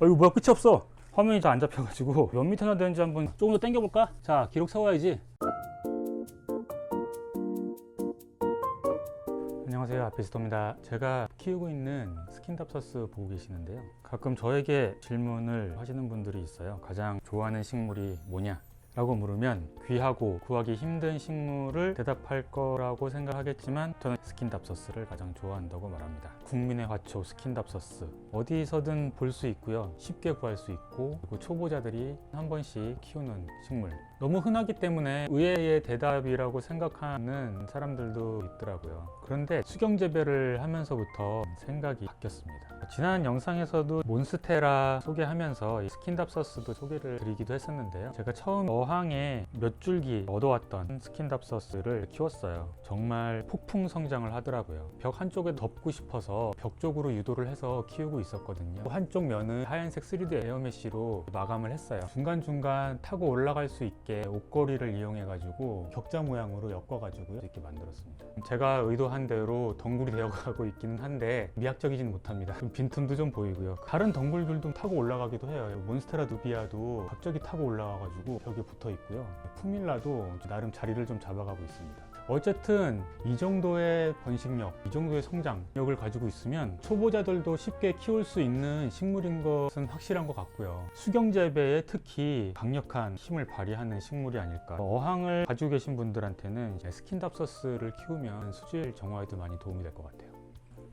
어 이거 뭐야 끝이 없어. 화면이 잘안 잡혀가지고. 몇 미터나 되는지 한번 조금 더 당겨볼까? 자 기록 세워야지. 안녕하세요. 아피스토입니다. 제가 키우고 있는 스킨답서스 보고 계시는데요. 가끔 저에게 질문을 하시는 분들이 있어요. 가장 좋아하는 식물이 뭐냐 라고 물으면 귀하고 구하기 힘든 식물을 대답할 거라고 생각하겠지만 저는 스킨답서스를 가장 좋아한다고 말합니다. 국민의 화초 스킨답서스 어디서든 볼 수 있고요. 쉽게 구할 수 있고 그리고 초보자들이 한 번씩 키우는 식물 너무 흔하기 때문에 의외의 대답이라고 생각하는 사람들도 있더라고요. 그런데 수경 재배를 하면서부터 생각이 바뀌었습니다. 지난 영상에서도 몬스테라 소개하면서 이 스킨답서스도 소개를 드리기도 했었는데요. 제가 처음 어항에 몇 줄기 얻어왔던 스킨답서스를 키웠어요. 정말 폭풍 성장을 하더라고요. 벽 한쪽에 덮고 싶어서 벽 쪽으로 유도를 해서 키우고 있었거든요. 한쪽 면은 하얀색 3D 에어메쉬로 마감을 했어요. 중간중간 타고 올라갈 수 있게 옷걸이를 이용해 가지고 격자 모양으로 엮어 가지고 이렇게 만들었습니다. 제가 의도한 대로 덩굴이 되어가고 있기는 한데 미학적이진 못합니다. 좀 빈틈도 좀 보이고요. 다른 덩굴들도 타고 올라가기도 해요. 몬스테라 누비아도 갑자기 타고 올라와가지고 벽에 붙어 있고요. 푸밀라도 나름 자리를 좀 잡아가고 있습니다. 어쨌든 이 정도의 번식력, 이 정도의 성장력을 가지고 있으면 초보자들도 쉽게 키울 수 있는 식물인 것은 확실한 것 같고요. 수경 재배에 특히 강력한 힘을 발휘하는 식물이 아닐까. 어항을 가지고 계신 분들한테는 스킨답서스를 키우면 수질 정화에도 많이 도움이 될 것 같아요.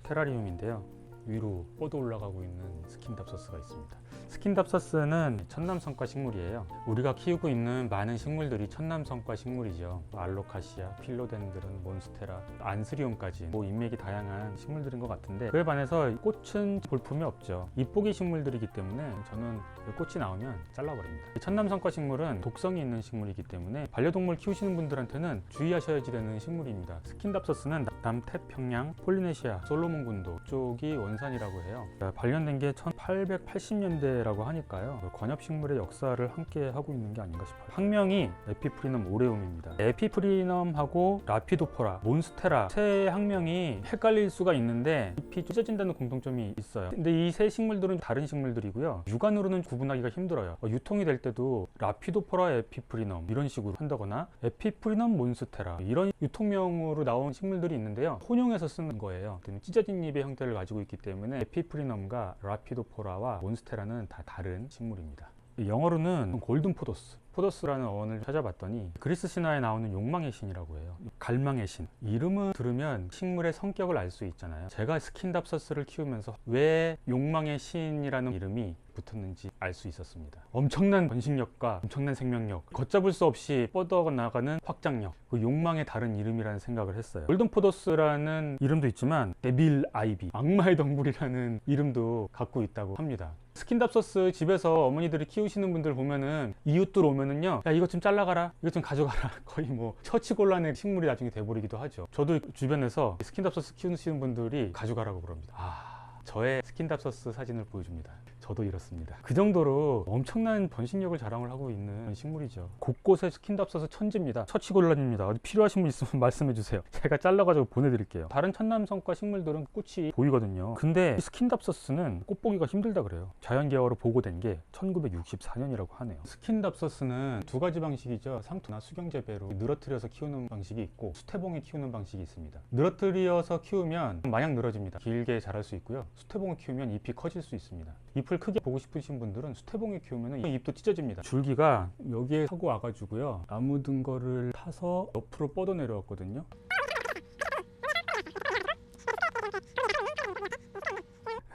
테라리움인데요. 위로 뻗어 올라가고 있는 스킨답서스가 있습니다. 스킨답서스는 천남성과 식물이에요. 우리가 키우고 있는 많은 식물들이 천남성과 식물이죠. 알로카시아, 필로덴드론, 몬스테라, 안스리움까지 뭐 인맥이 다양한 식물들인 것 같은데 그에 반해서 꽃은 볼품이 없죠. 잎보기 식물들이기 때문에 저는 꽃이 나오면 잘라버립니다. 천남성과 식물은 독성이 있는 식물이기 때문에 반려동물 키우시는 분들한테는 주의하셔야지 되는 식물입니다. 스킨답서스는 남태평양, 폴리네시아, 솔로몬 군도 쪽이 원산이라고 해요. 발견된 게 1880년대 라고 하니까요. 그 관엽식물의 역사를 함께 하고 있는 게 아닌가 싶어요. 학명이 에피프리넘 오레움입니다. 에피프리넘하고 라피도포라, 몬스테라 세 학명이 헷갈릴 수가 있는데 잎이 찢어진다는 공통점이 있어요. 근데 이 세 식물들은 다른 식물들이고요. 육안으로는 구분하기가 힘들어요. 어, 유통이 될 때도 라피도포라 에피프리넘 이런 식으로 한다거나 에피프리넘 몬스테라 이런 유통명으로 나온 식물들이 있는데요. 혼용해서 쓰는 거예요. 찢어진 잎의 형태를 가지고 있기 때문에 에피프리넘과 라피도포라와 몬스테라는 다 다른 식물입니다. 영어로는 골든 포도스 포도스라는 어원을 찾아봤더니 그리스 신화에 나오는 욕망의 신이라고 해요. 갈망의 신. 이름을 들으면 식물의 성격을 알 수 있잖아요. 제가 스킨답서스를 키우면서 왜 욕망의 신이라는 이름이 붙었는지 알 수 있었습니다. 엄청난 번식력과 엄청난 생명력 걷잡을 수 없이 뻗어나가는 확장력 그 욕망의 다른 이름이라는 생각을 했어요. 골든 포도스라는 이름도 있지만 데빌 아이비 악마의 덩굴이라는 이름도 갖고 있다고 합니다. 스킨답서스 집에서 어머니들이 키우시는 분들 보면은 이웃들 오면 은요 야 이것 좀 잘라가라. 이것 좀 가져가라. 거의 뭐 처치곤란의 식물이 나중에 돼버리기도 하죠. 저도 주변에서 스킨답서스 키우시는 분들이 가져가라고 그럽니다. 아 저의 스킨답서스 사진을 보여줍니다 저도 이렇습니다. 그 정도로 엄청난 번식력을 자랑을 하고 있는 식물이죠. 곳곳에 스킨답서스 천지입니다. 처치곤란입니다. 어디 필요하신 분 있으면 말씀해 주세요. 제가 잘라가지고 보내드릴게요. 다른 천남성과 식물들은 꽃이 보이거든요. 근데 이 스킨답서스는 꽃 보기가 힘들다 그래요. 자연계화로 보고된 게 1964년이라고 하네요. 스킨답서스는 두 가지 방식이죠. 상투나 수경재배로 늘어뜨려서 키우는 방식이 있고 수태봉에 키우는 방식이 있습니다. 늘어뜨려서 키우면 마냥 늘어집니다. 길게 자랄 수 있고요. 수태봉을 키우면 잎이 커질 수 있습니다. 잎을 크게 보고 싶으신 분들은 수태봉에 키우면 잎도 찢어집니다. 줄기가 여기에 타고 와가지고요. 나무 든 거를 타서 옆으로 뻗어 내려왔거든요.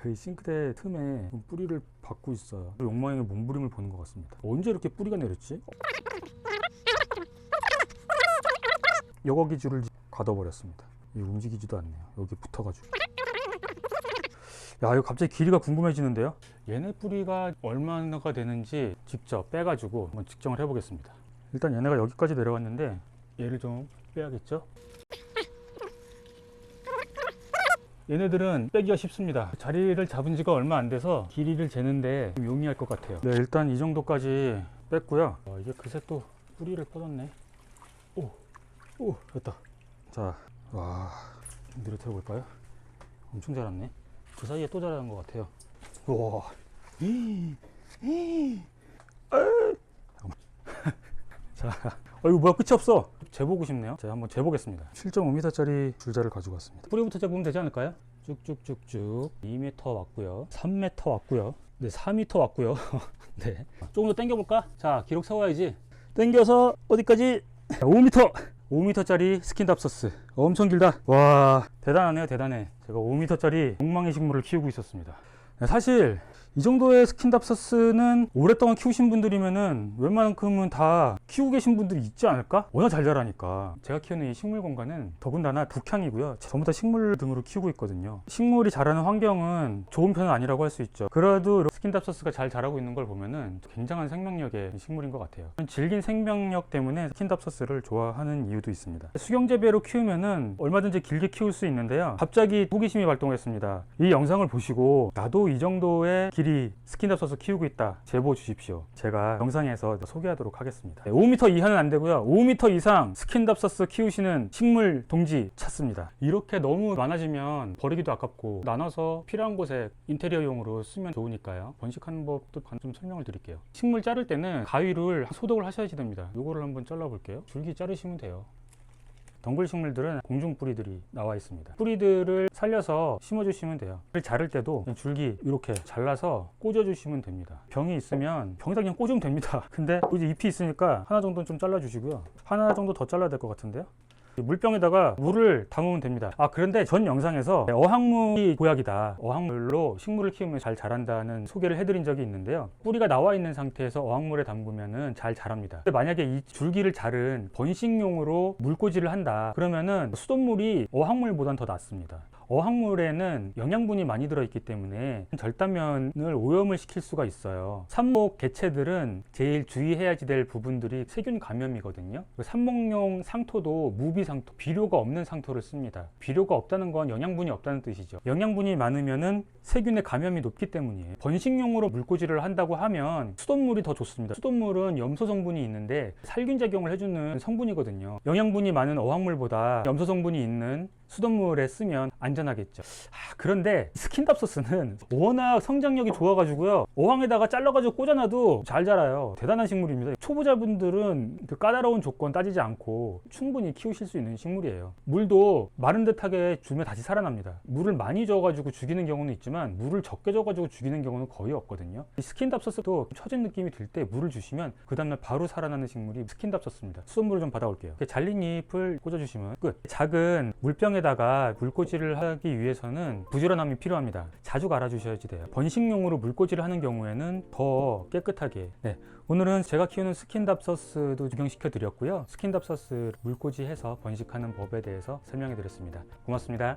이 싱크대 틈에 뿌리를 받고 있어요. 욕망의 몸부림을 보는 것 같습니다. 언제 이렇게 뿌리가 내렸지? 여거기 줄을 가둬버렸습니다. 이 움직이지도 않네요. 여기 붙어가지고. 야 이거 갑자기 길이가 궁금해지는데요 얘네 뿌리가 얼마나가 되는지 직접 빼가지고 한번 측정을 해보겠습니다. 일단 얘네가 여기까지 내려왔는데 얘를 좀 빼야겠죠? 얘네들은 빼기가 쉽습니다. 자리를 잡은 지가 얼마 안 돼서 길이를 재는데 좀 용이할 것 같아요. 네 일단 이 정도까지 뺐고요. 어, 이게 그새 또 뿌리를 뻗었네. 오, 오 됐다. 자와 늘어뜨려 볼까요? 엄청 자랐네. 그 사이에 또 자라는 것 같아요 우와 자, 어, 이거 뭐야 끝이 없어. 재보고 싶네요. 제가 한번 재보겠습니다. 7.5m짜리 줄자를 가지고 왔습니다. 뿌리부터 재보면 되지 않을까요? 쭉쭉쭉쭉 2m 왔고요. 3m 왔고요. 네, 4m 왔고요. 네. 조금 더 당겨볼까? 자, 기록 세워야지. 당겨서 어디까지? 5m! 5m짜리 스킨답서스. 엄청 길다. 와, 대단하네요, 대단해. 제가 5m짜리 엉망의 식물을 키우고 있었습니다. 네, 사실 이 정도의 스킨답서스는 오랫동안 키우신 분들이면은 웬만큼은 다 키우고 계신 분들이 있지 않을까? 워낙 잘 자라니까. 제가 키우는 이 식물 공간은 더군다나 북향이고요. 전부 다 식물 등으로 키우고 있거든요. 식물이 자라는 환경은 좋은 편은 아니라고 할 수 있죠. 그래도 스킨답서스가 잘 자라고 있는 걸 보면은 굉장한 생명력의 식물인 것 같아요. 질긴 생명력 때문에 스킨답서스를 좋아하는 이유도 있습니다. 수경재배로 키우면은 얼마든지 길게 키울 수 있는데요. 갑자기 호기심이 발동했습니다. 이 영상을 보시고 나도 이 정도의 길이 스킨답서스 키우고 있다 제보 주십시오. 제가 영상에서 소개하도록 하겠습니다. 5m 이하는 안 되고요. 5m 이상 스킨답서스 키우시는 식물 동지 찾습니다. 이렇게 너무 많아지면 버리기도 아깝고 나눠서 필요한 곳에 인테리어용으로 쓰면 좋으니까요. 번식하는 법도 좀 설명을 드릴게요. 식물 자를 때는 가위를 소독을 하셔야지 됩니다. 요거를 한번 잘라 볼게요. 줄기 자르시면 돼요. 덩굴 식물들은 공중 뿌리들이 나와 있습니다. 뿌리들을 살려서 심어주시면 돼요. 자를 때도 줄기 이렇게 잘라서 꽂아주시면 됩니다. 병이 있으면 병에다 그냥 꽂으면 됩니다. 근데 이제 잎이 있으니까 하나 정도는 좀 잘라주시고요. 하나 정도 더 잘라야 될 것 같은데요. 물병에다가 물을 담으면 됩니다. 아 그런데 전 영상에서 어항물이 보약이다. 어항물로 식물을 키우면 잘 자란다는 소개를 해드린 적이 있는데요. 뿌리가 나와 있는 상태에서 어항물에 담그면은 잘 자랍니다. 근데 만약에 이 줄기를 자른 번식용으로 물꽂이를 한다. 그러면은 수돗물이 어항물보단 더 낫습니다. 어항물에는 영양분이 많이 들어있기 때문에 절단면을 오염을 시킬 수가 있어요. 삽목 개체들은 제일 주의해야지 될 부분들이 세균 감염이거든요. 그 삽목용 상토도 무비상토, 비료가 없는 상토를 씁니다. 비료가 없다는 건 영양분이 없다는 뜻이죠. 영양분이 많으면은 세균의 감염이 높기 때문이에요. 번식용으로 물꽂이를 한다고 하면 수돗물이 더 좋습니다. 수돗물은 염소 성분이 있는데 살균 작용을 해주는 성분이거든요. 영양분이 많은 어항물보다 염소 성분이 있는 수돗물에 쓰면 안전하겠죠. 아, 그런데 스킨답서스는 워낙 성장력이 좋아가지고요. 어항에다가 잘라가지고 꽂아놔도 잘 자라요. 대단한 식물입니다. 초보자분들은 그 까다로운 조건 따지지 않고 충분히 키우실 수 있는 식물이에요. 물도 마른 듯하게 주면 다시 살아납니다. 물을 많이 줘가지고 죽이는 경우는 있지만 물을 적게 줘가지고 죽이는 경우는 거의 없거든요. 이 스킨답서스도 처진 느낌이 들 때 물을 주시면 그 다음날 바로 살아나는 식물이 스킨답서스입니다. 수돗물을 좀 받아올게요. 잘린 잎을 꽂아주시면 끝. 작은 물병에 다가 물꽂이를 하기 위해서는 부지런함이 필요합니다. 자주 갈아주셔야지 돼요. 번식용으로 물꽂이를 하는 경우에는 더 깨끗하게. 네. 오늘은 제가 키우는 스킨답서스도 구경시켜 드렸고요. 스킨답서스 물꽂이해서 번식하는 법에 대해서 설명해 드렸습니다. 고맙습니다.